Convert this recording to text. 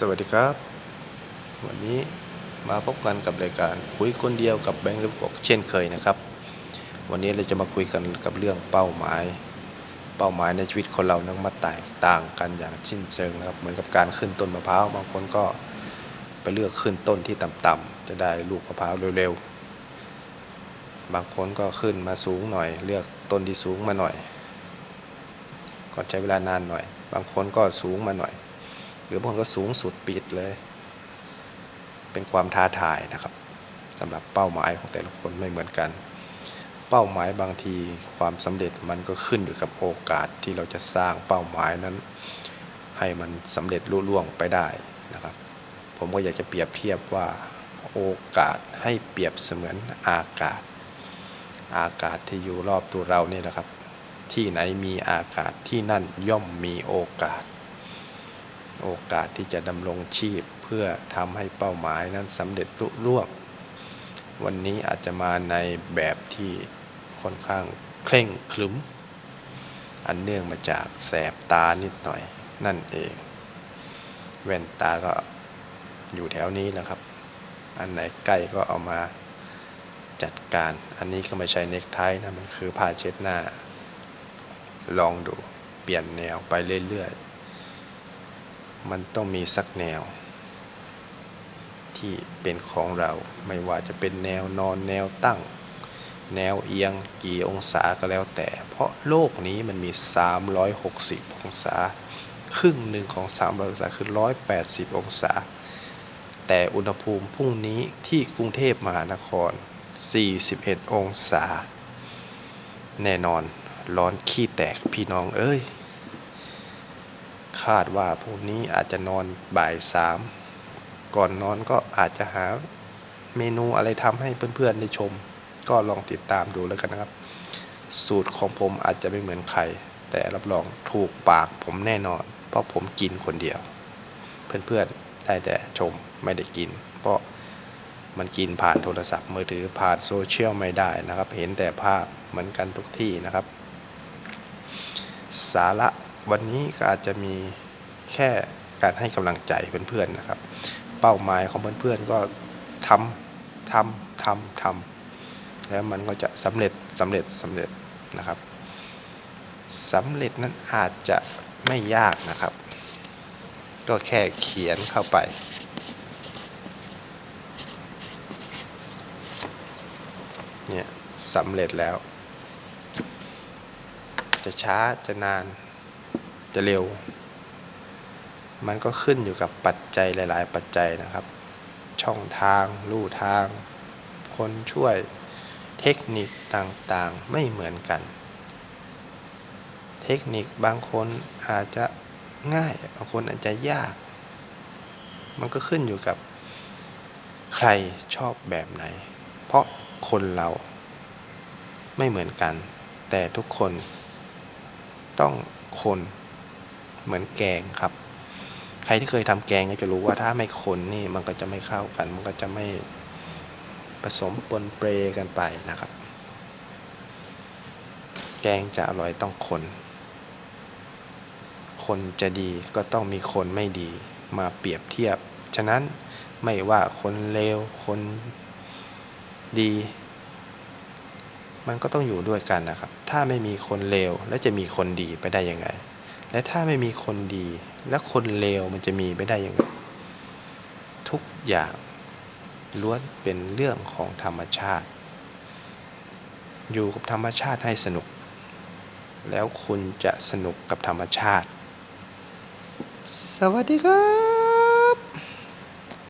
สวัสดีครับ วันนี้มาพบกันกับรายการคุยคนเดียวกับแบงค์ลูกกกเช่นเคยนะครับ วันนี้เราจะมาคุยกันกับเรื่องเป้าหมาย เป้าหมายในชีวิตคนเรานั้นมาแตกต่างกันอย่างสิ้นเชิงนะครับ เหมือนกับการขึ้นต้นมะพร้าวบางคนก็ไปเลือกขึ้นต้นที่ต่ำๆจะได้ลูกมะพร้าวเร็วๆบางคนก็ขึ้นมาสูงหน่อย เลือกต้นที่สูงมาหน่อย ก็ใช้เวลานานหน่อย บางคนก็สูงมาหน่อย หรือบางคนก็สูงสุดปิดเลย เป็นความท้าทายนะครับสำหรับเป้าหมายของแต่ละคนไม่เหมือนกัน เป้าหมายบางทีความสำเร็จมันก็ขึ้นอยู่กับโอกาสที่เราจะสร้างเป้าหมายนั้น ให้มันสำเร็จลุล่วงไปได้นะครับ ผมก็อยากจะเปรียบเทียบว่าโอกาสให้เปรียบเสมือนอากาศ อากาศที่อยู่รอบตัวเรานี่แหละครับ ที่ไหนมีอากาศที่นั่นย่อมมีโอกาส โอกาสที่จะดำรงชีพเพื่อทำให้เป้าหมายนั้นสำเร็จลุล่วง วันนี้อาจจะมาในแบบที่ค่อนข้างเคร่งครึมอันเนื่องมาจากแสบตานิดหน่อยนั่นเอง แว่นตาก็อยู่แถวนี้แหละครับ อันไหนใกล้ก็เอามาจัดการ อันนี้ก็ไม่ใช่เน็กไทนะมันคือผ้าเช็ดหน้า ลองดูเปลี่ยนแนวไปเรื่อยๆ มันต้องมีสักแนว ที่เป็นของเราไม่ว่าจะเป็นแนวนอนแนวตั้ง แนวเอียงกี่องศาก็แล้วแต่ เพราะโลกนี้มันมี 360 องศา ครึ่งหนึ่งของ 300 องศาคือ 180 องศา แต่อุณหภูมิพรุ่งนี้ที่กรุงเทพมหานคร 41 องศา แน่นอนร้อนขี้แตกพี่น้องเอ้ย คาดว่าพรุ่งนี้อาจจะนอนบ่ายสามก่อนนอนก็อาจจะหาเมนูอะไรทำให้เพื่อนๆได้ชม ก็ลองติดตามดูแล้วกันนะครับ สูตรของผมอาจจะไม่เหมือนใคร แต่รับรองถูกปากผมแน่นอน เพราะผมกินคนเดียว เพื่อนๆได้แต่ชมไม่ได้กิน เพราะมันกินผ่านโทรศัพท์มือถือผ่านโซเชียลไม่ได้นะครับ เห็นแต่ภาพเหมือนกันทุกที่นะครับ สาระ วันนี้ก็อาจจะมีแค่การให้กำลังใจเพื่อนๆนะครับ เป้าหมายของเพื่อนๆก็ทำทำทำทำแล้วมันก็จะสำเร็จสำเร็จสำเร็จนะครับสำเร็จนั้นอาจจะไม่ยากนะครับ ก็แค่เขียนเข้าไปเนี่ยสำเร็จแล้ว จะช้าจะนาน จะเร็ว มันก็ขึ้นอยู่กับปัจจัยหลาย ๆ ปัจจัยนะครับ ช่องทาง ลู่ทาง คนช่วยเทคนิคต่างๆไม่เหมือนกัน เทคนิคบางคนอาจจะง่าย บางคนอาจจะยาก มันก็ขึ้นอยู่กับใครชอบแบบไหน เพราะคนเราไม่เหมือนกัน แต่ทุกคนต้องคน เหมือนแกงครับ ใครที่เคยทำแกงก็จะรู้ว่าถ้าไม่คนนี่มันก็จะไม่เข้ากัน มันก็จะไม่ผสมปนเปรกันไปนะครับ แกงจะอร่อยต้องคน คนจะดีก็ต้องมีคนไม่ดีมาเปรียบเทียบ ฉะนั้นไม่ว่าคนเลวคนดี มันก็ต้องอยู่ด้วยกันนะครับ ถ้าไม่มีคนเลวแล้วจะมีคนดีไปได้ยังไง และถ้าไม่มีคนดี และคนเลวมันจะมีไม่ได้ยังไงทุกอย่างล้วนเป็นเรื่องของธรรมชาติ อยู่กับธรรมชาติให้สนุก แล้วคุณจะสนุกกับธรรมชาติ สวัสดีครับ